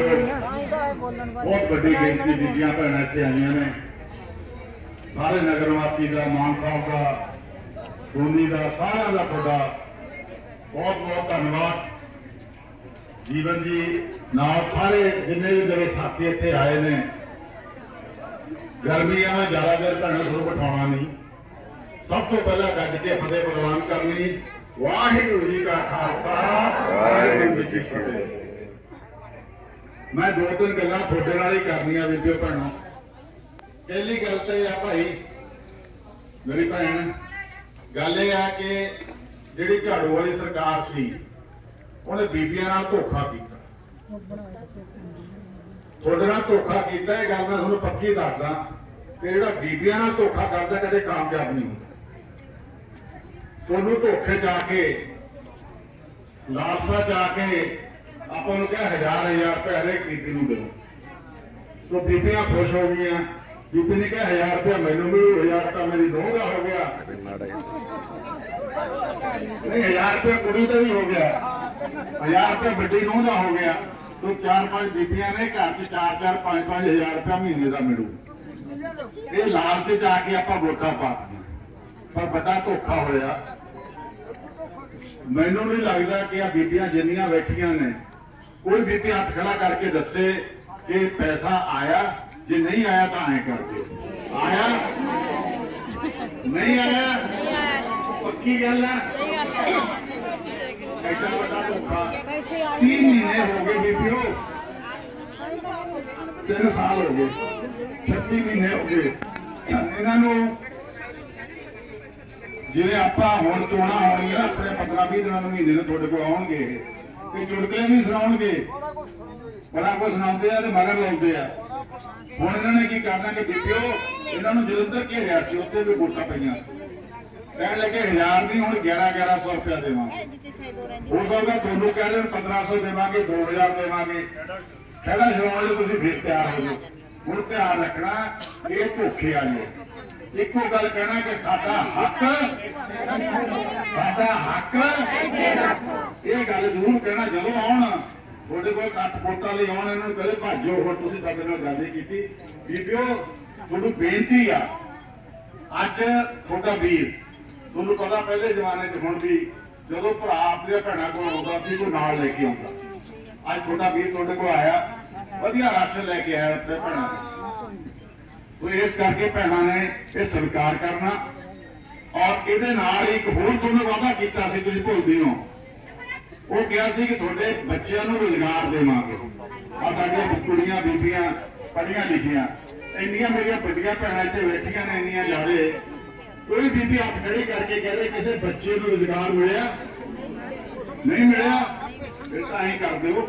ਬਹੁਤ ਵੱਡੀ ਗਿਣਤੀ ਬੀਬੀਆਂ ਭੈਣਾਂ ਇੱਥੇ ਆਈਆਂ ਨੇ। ਸਾਰੇ ਨਗਰ ਵਾਸੀ ਦਾ, ਮਾਨ ਸਾਹਿਬ ਦਾ ਸੋਨੀ ਦਾ, ਸਾਰਿਆਂ ਦਾ ਤੁਹਾਡਾ ਬਹੁਤ ਬਹੁਤ ਧੰਨਵਾਦ। ਜੀਵਨ ਜੀ ਨਾਲ ਸਾਰੇ ਜਿੰਨੇ ਵੀ ਮੇਰੇ ਸਾਥੀ ਇੱਥੇ ਆਏ ਨੇ, ਗਰਮੀਆਂ ਵਿੱਚ ਜ਼ਿਆਦਾ ਦੇਰ ਭੈਣਾਂ ਨੂੰ ਬਿਠਾਉਣਾ ਨਹੀਂ। ਸਭ ਤੋਂ ਪਹਿਲਾਂ ਗੱਜ ਕੇ ਫਤਿਹ ਪ੍ਰਵਾਨ ਕਰਨੀ। ਵਾਹਿਗੁਰੂ ਜੀ ਕਾ ਖਾਲਸਾ। ਵਾਹਿਗੁਰੂ ਜੀ ਕੀ ਫਤਿਹ। ਮੈਂ ਦੋ ਤਿੰਨ ਗੱਲਾਂ ਤੁਹਾਡੇ ਨਾਲ ਹੀ ਕਰਨੀਆਂ ਬੀਬੀਓ ਭੈਣੋ ਪਹਿਲੀ ਗੱਲ ਤੇ ਇਹ ਆ ਭਾਈ, ਮੇਰੀ ਭੈਣ, ਗੱਲ ਇਹ ਆ ਕਿ ਜਿਹੜੀ ਝਾੜੂ ਵਾਲੀ ਸਰਕਾਰ ਸੀ, ਉਹਨੇ ਬੀਬੀਆਂ ਨਾਲ ਧੋਖਾ ਕੀਤਾ। ਤੁਹਾਡੇ ਨਾਲ ਧੋਖਾ ਕੀਤਾ, ਇਹ ਗੱਲ ਮੈਂ ਤੁਹਾਨੂੰ ਪੱਕੀ ਦੱਸਦਾ ਕਿ ਜਿਹੜਾ ਬੀਬੀਆਂ ਨਾਲ ਧੋਖਾ ਕਰਦਾ ਕਦੇ ਕਾਮਯਾਬ ਨਹੀਂ ਹੁੰਦਾ। ਤੁਹਾਨੂੰ ਧੋਖੇ ਜਾ ਕੇ, ਲਾਲਸਾ ਜਾ ਕੇ ਆਪਾਂ ਨੂੰ ਕਿਹਾ ਹਜ਼ਾਰ ਹਜ਼ਾਰ ਰੁਪਏ ਹਰੇਕ ਬੀਬੀ ਨੂੰ ਦਿਓ ਤੋ ਬੀਬੀਆਂ ਖੁਸ਼ ਹੋ ਗਈਆਂ। ਬੀਬੀ ਨੇ ਕਿਹਾ ਹਜ਼ਾਰ ਰੁਪਏ ਮੈਨੂੰ ਮਿਲੂ, ਹਜ਼ਾਰ ਤਾਂ ਮੇਰੀ ਨੂੰਹ ਹੋ ਗਿਆ। ਨਹੀਂ, ਹਜ਼ਾਰ ਰੁਪਏ ਕੁੜੀ ਦਾ ਵੀ ਹੋ ਗਿਆ। ਹਜ਼ਾਰ ਰੁਪਏ ਵੱਡੀ ਨੂੰਹ ਹੋ ਗਿਆ। ਤੋ ਚਾਰ ਪੰਜ ਬੀਬੀਆਂ ਨੇ ਘਰ 'ਚ ਚਾਰ ਚਾਰ, ਪੰਜ ਪੰਜ ਹਜ਼ਾਰ ਰੁਪਏ ਮਹੀਨੇ ਦਾ ਮਿਲੂ। ਇਹ ਲਾਲਚ ਚ ਆ ਕੇ ਆਪਾਂ ਵੋਟਾਂ ਪਾਤੀਆਂ ਪਰ ਵੱਡਾ ਧੋਖਾ ਹੋਇਆ। ਮੈਨੂੰ ਨਹੀਂ ਲੱਗਦਾ ਕਿ ਆ ਬੀਬੀਆਂ ਜਿੰਨੀਆਂ ਬੈਠੀਆਂ ਨੇ ਕੋਈ ਬੀਬੀ ਹੱਥ ਖੜਾ ਕਰਕੇ ਦੱਸੇ ਕਿ ਪੈਸਾ ਆਇਆ, ਜੇ ਨਹੀਂ ਆਇਆ ਤਾਂ ਐ ਕਰਕੇ ਆਇਆ? ਨਹੀਂ ਆਇਆ? ਪੱਕੀ ਗੱਲ ਹੈ ਐਡਾ ਵੱਡਾ ਧੋਖਾ। 3 ਮਹੀਨੇ ਹੋ ਗਏ ਬੀਬੀਓ। 3 ਸਾਲ ਹੋ ਗਏ। 36 ਮਹੀਨੇ ਹੋ ਗਏ। ਇਹਨਾਂ ਨੂੰ ਜਿਵੇਂ ਆਪਾਂ ਹੁਣ ਚੋਣਾ ਹੋਣਗੀਆਂ ਆਪਣੇ 15 20 ਦਿਨਾਂ ਨੂੰ ਮਹੀਨੇ ਨੂੰ ਤੁਹਾਡੇ ਕੋਲ ਆਉਣਗੇ ਤੇ ਚੁਟਕਲੇ ਵੀ ਸੁਣਾਉਣਗੇ। ਬੜਾ ਕੁਝ ਸੁਣਾਉਂਦੇ ਆ ਤੇ ਮਗਰ ਲਾਉਂਦੇ ਆ। ਹੁਣ ਇਹਨਾਂ ਨੇ ਕੀ ਕਰਨਾ ਕਿ ਬੀਬੀਓ, ਇਹਨਾਂ ਨੂੰ ਜਲੰਧਰ ਘੇਰਿਆ ਸੀ, ਉੱਥੇ ਵੀ ਵੋਟਾਂ ਪਈਆਂ ਸੀ। ਕਹਿਣ ਲੱਗੇ ਹਜ਼ਾਰ ਨਹੀਂ, ਹੁਣ 11 1100 ਰੁਪਇਆ ਦੇਵਾਂਗੇ। ਹੋ ਸਕਦਾ ਤੁਹਾਨੂੰ ਕਹਿ ਦੇਣ 1500 ਦੇਵਾਂਗੇ 2000 ਦੇਵਾਂਗੇ। ਖੜਾ ਛਡਾਉਣ ਲਈ ਤੁਸੀਂ ਫਿਰ ਤਿਆਰ ਹੋ ਜਾਓ। ਹੁਣ ਧਿਆਨ ਰੱਖਣਾ, ਇਹ ਧੋਖੇ ਵਾਲੇ ਇੱਕੋ ਗੱਲ ਕਹਿਣਾ ਕਿ ਸਾਡਾ ਹੱਕ ਸਾਡਾ ਹੱਕ, ਇਹ ਗੱਲ ਜ਼ਰੂਰ ਕਹਿਣਾ ਜਦੋਂ ਆਉਣ, ਤੁਹਾਡੇ ਕੋਲ ਕੱਟ ਵੋਟਾਂ ਲਈ ਆਉਣ, ਇਹਨਾਂ ਨੂੰ ਕਦੇ ਭਾਜੋ ਹੁਣ ਤੁਸੀਂ ਸਾਡੇ ਨਾਲ ਗੱਲ ਨਹੀਂ ਕੀਤੀ। ਬੀਬੀਓ, ਤੁਹਾਨੂੰ ਬੇਨਤੀ ਆ, ਅੱਜ ਤੁਹਾਡਾ ਵੀਰ, ਤੁਹਾਨੂੰ ਪਤਾ ਪਹਿਲੇ ਜ਼ਮਾਨੇ 'ਚ ਹੁਣ ਵੀ ਜਦੋਂ ਭਰਾ ਆਪਣੇ ਭੈਣਾਂ ਕੋਲ ਆਉਂਦਾ ਸੀ ਕੋਈ ਨਾਲ ਲੈ ਕੇ ਆਉਂਦਾ ਅੱਜ ਤੁਹਾਡਾ ਵੀਰ ਤੁਹਾਡੇ ਕੋਲ ਆਇਆ, ਵਧੀਆ ਰਾਸ਼ਨ ਲੈ ਕੇ ਆਇਆ ਆਪਣੇ ਭੈਣਾਂ ਲਈ। ਇਸ ਕਰਕੇ ਭੈਣਾਂ ਨੇ ਇਹ ਸਵੀਕਾਰ ਕਰਨਾ ਔਰ ਇਹਦੇ ਨਾਲ ਇੱਕ ਹੋਰ ਤੁਹਾਨੂੰ ਵਾਅਦਾ ਕੀਤਾ ਸੀ ਤੁਸੀਂ ਭੁੱਲਦੇ ਹੋ। ਉਹ ਕਿਹਾ ਸੀ ਕਿ ਤੁਹਾਡੇ ਬੱਚਿਆਂ ਨੂੰ ਰੋਜ਼ਗਾਰ ਦੇਵਾਂਗੇ। ਆ ਸਾਡੀਆਂ ਕੁੜੀਆਂ, ਬੀਬੀਆਂ ਪੜ੍ਹੀਆਂ ਲਿਖੀਆਂ। ਇੰਨੀਆਂ ਮੇਰੀਆਂ ਵੱਡੀਆਂ ਭੈਣਾਂ ਇੱਥੇ ਬੈਠੀਆਂ ਨੇ, ਇੰਨੀਆਂ ਜ਼ਿਆਦੇ। ਕੋਈ ਬੀਬੀ ਹੱਥ ਖੜੇ ਕਰਕੇ ਕਹਦੇ ਕਿਸੇ ਬੱਚੇ ਨੂੰ ਰੋਜ਼ਗਾਰ ਮਿਲਿਆ? ਨਹੀਂ ਮਿਲਿਆ? ਫਿਰ ਤਾਂ ਐਂ ਕਰ ਦਿਓ।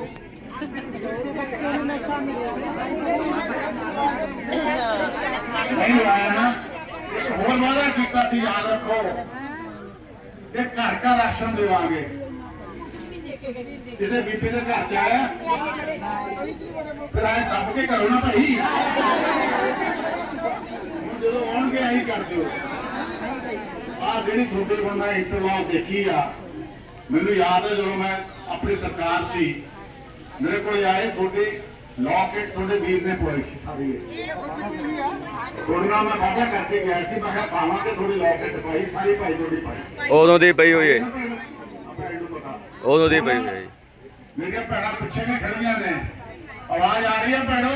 ਨਹੀਂ ਮਿਲਿਆ ਨਾ? ਇੱਕ ਹੋਰ ਵਾਅਦਾ ਕੀਤਾ ਸੀ, ਯਾਦ ਰੱਖੋ। ਕਿ ਘਰ ਘਰ ਰਾਸ਼ਨ ਦੇਵਾਂਗੇ। ਕਿਸੇ ਬੀਬੀ ਦੇ ਘਰ ਚ ਆਇਆ? ਫਿਰ ਦੱਬ ਕੇ ਕਰੋ ਨਾ ਭਾਈ। ਜਦੋਂ ਆਉਣਗੇ, ਆਹੀ ਕਰ ਦਿਓ। ਆ ਜਿਹੜੀ ਤੁਹਾਡੇ ਬੰਦਾ ਮੈਂ ਇੰਟਰਵਾਲ ਦੇਖੀ ਆ, ਮੈਨੂੰ ਯਾਦ ਹੈ ਜਦੋਂ ਮੈਂ ਆਪਣੀ ਸਰਕਾਰ ਸੀ। ਮੇਰੇ ਕੋਲ ਆਏ ਤੁਹਾਡੀ ਲੌਕੇਟ ਤੁਹਾਡੇ ਵੀਰ ਨੇ ਪਵਾਈ ਸੀ ਸਾਰੀ ਤੁਹਾਡੇ ਨਾਲ ਮੈਂ ਵਾਅਦਾ ਕਰਕੇ ਗਿਆ ਸੀ ਮੈਂ ਕਿਹਾ ਪਾਵਾਂਗੇ ਤੁਹਾਡੀ ਲੌਕੇਟ ਪਾਈ ਸਾਰੀ ਭਾਈ ਤੁਹਾਡੀ ਪਾਈ। ਉਦੋਂ ਦੀ ਪਈ ਹੋਈ ਹੈ। ਉਦੋਂ ਦੀ ਪਈ ਹੋਈ ਹੈ। ਮੇਰੀਆਂ ਭੈਣਾਂ ਪਿੱਛੇ ਵੀ ਖੜੀਆਂ ਨੇ। ਆਵਾਜ਼ ਆ ਰਹੀ ਹੈ ਭੈਣੋ?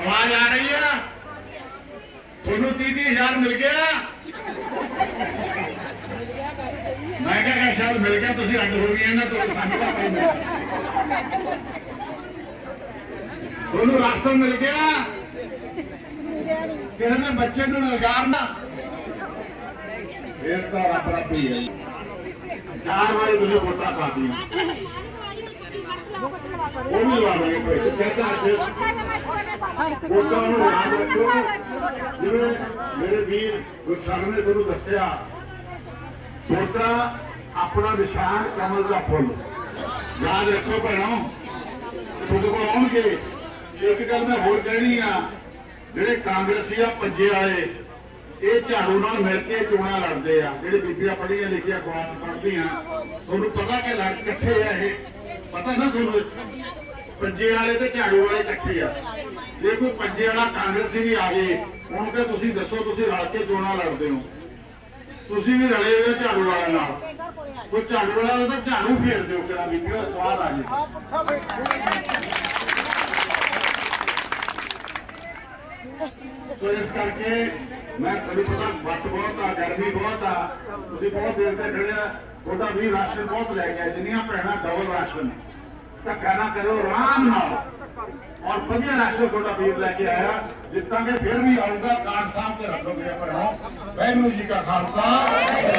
ਆਵਾਜ਼ ਆ ਰਹੀ ਹੈ? ਤੁਹਾਨੂੰ 30000 ਮਿਲ ਗਿਆ? ਮੈਂ ਕਿਹਾ ਕਿ ਸ਼ਾਇਦ ਮਿਲ ਗਿਆ ਤੁਸੀਂ ਅੱਡ ਹੋ ਗਏ ਨਾ ਤੁਹਾਨੂੰ ਸਾਨੂੰ ਤਾਂ ਨਹੀਂ। ਮਿਲਿਆ। ਤੁਹਾਨੂੰ ਰਾਸ਼ਨ ਮਿਲ ਗਿਆ। ਕਿਸੇ ਨੇ ਬੱਚੇ ਨੂੰ ਰੁਜ਼ਗਾਰ ਨਾ ਇਹ ਤਾਂ ਰੱਬ ਰੱਬ ਹੀ ਹੈ। ਚਾਰ ਵਾਰੀ ਤੁਸੀਂ ਵੋਟਾਂ ਪਾ ਦਿੱਤੀਆਂ। ਉਹ ਵੀ ਲਵਾ ਲਾਂਗੇ ਕੋਈ ਤੇ ਕਹਿੰਦਾ ਅੱਜ ਵੋਟਾਂ ਨੂੰ ਯਾਦ ਰੱਖੋ। ਜਿਵੇਂ ਮੇਰੇ ਵੀਰ ਗੁਰਸ਼ਰਨ ਨੇ ਤੁਹਾਨੂੰ ਦੱਸਿਆ ਵੋਟਾਂ ਆਪਣਾ ਨਿਸ਼ਾਨ ਕਮਲ ਦਾ ਫੁੱਲ। ਯਾਦ ਰੱਖੋ ਭੈਣੋ। ਤੇ ਤੁਹਾਡੇ ਕੋਲ ਆਉਣਗੇ। ਇੱਕ ਗੱਲ ਮੈਂ ਹੋਰ ਕਹਿਣੀ ਆ, ਜਿਹੜੇ ਕਾਂਗਰਸੀ ਆ ਪੰਜੇ ਵਾਲੇ, ਇਹ ਝਾੜੂ ਨਾਲ ਮਿਲ ਕੇ ਚੋਣਾਂ ਲੜਦੇ ਆ। ਜਿਹੜੇ ਬੀਬੀਆਂ ਪੜ੍ਹੀਆਂ ਲਿਖੀਆਂ ਗਵਾਚ ਪੜ੍ਹਦੀਆਂ, ਤੁਹਾਨੂੰ ਪਤਾ ਕਿ ਲੜ ਇਕੱਠੇ ਆ ਇਹ। ਪਤਾ ਨਾ ਤੁਹਾਨੂੰ? ਪੰਜੇ ਵਾਲੇ ਤੇ ਝਾੜੂ ਵਾਲੇ ਇਕੱਠੇ ਆ। ਜੇ ਕੋਈ ਪੰਜੇ ਵਾਲਾ ਕਾਂਗਰਸੀ ਵੀ ਆ ਗਏ, ਹੁਣ ਤੇ ਤੁਸੀਂ ਦੱਸੋ, ਤੁਸੀਂ ਰਲ ਕੇ ਚੋਣਾਂ ਲੜਦੇ ਹੋ। ਤੁਸੀਂ ਵੀ ਰਲੇ ਹੋਏ ਹੋ ਝਾੜੂ ਵਾਲੇ ਨਾਲ। ਕੋਈ ਝਾੜੂ ਵਾਲਾ ਹੋਵੇ ਤਾਂ ਝਾੜੂ ਫੇਰ ਦਿਓ ਕਿਰਾ ਵੀਡੀਓ ਸਵਾਦ ਆ ਜੇ। ਸੋ ਇਸ ਕਰਕੇ ਮੈਂ ਤੁਹਾਨੂੰ ਪਤਾ ਵੱਟ ਬਹੁਤ ਆ ਗਰਮੀ ਬਹੁਤ ਆ। ਤੁਸੀਂ ਬਹੁਤ ਦੇਰ ਤੇ ਖੜੇ ਆ। ਤੁਹਾਡਾ ਵੀ ਰਾਸ਼ਨ ਬਹੁਤ ਲੈ ਗਿਆ ਜਿੰਨੀਆਂ ਭੈਣਾਂ ਡਬਲ ਰਾਸ਼ਨ ਧੱਕਾ ਨਾ ਕਰੋ ਆਰਾਮ ਨਾਲ। ਔਰ ਵਧੀਆ ਰਾਸ਼ਨ ਤੁਹਾਡਾ ਵੀਰ ਲੈ ਕੇ ਆਇਆ। ਜਿੱਤਾਂਗੇ ਫਿਰ ਵੀ ਆਊਗਾ ਕਾਰਡ ਸਾਹਿਬ ਤੇ ਰੱਖੋਗੇ ਭੈਣੋ ਵਾਹਿਗੁਰੂ ਜੀ ਕਾ ਖਾਲਸਾ।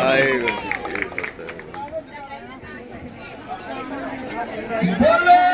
ਵਾਹਿਗੁਰੂ ਜੀ ਕੀ ਫਤਿਹ। ਬੋਲੇ!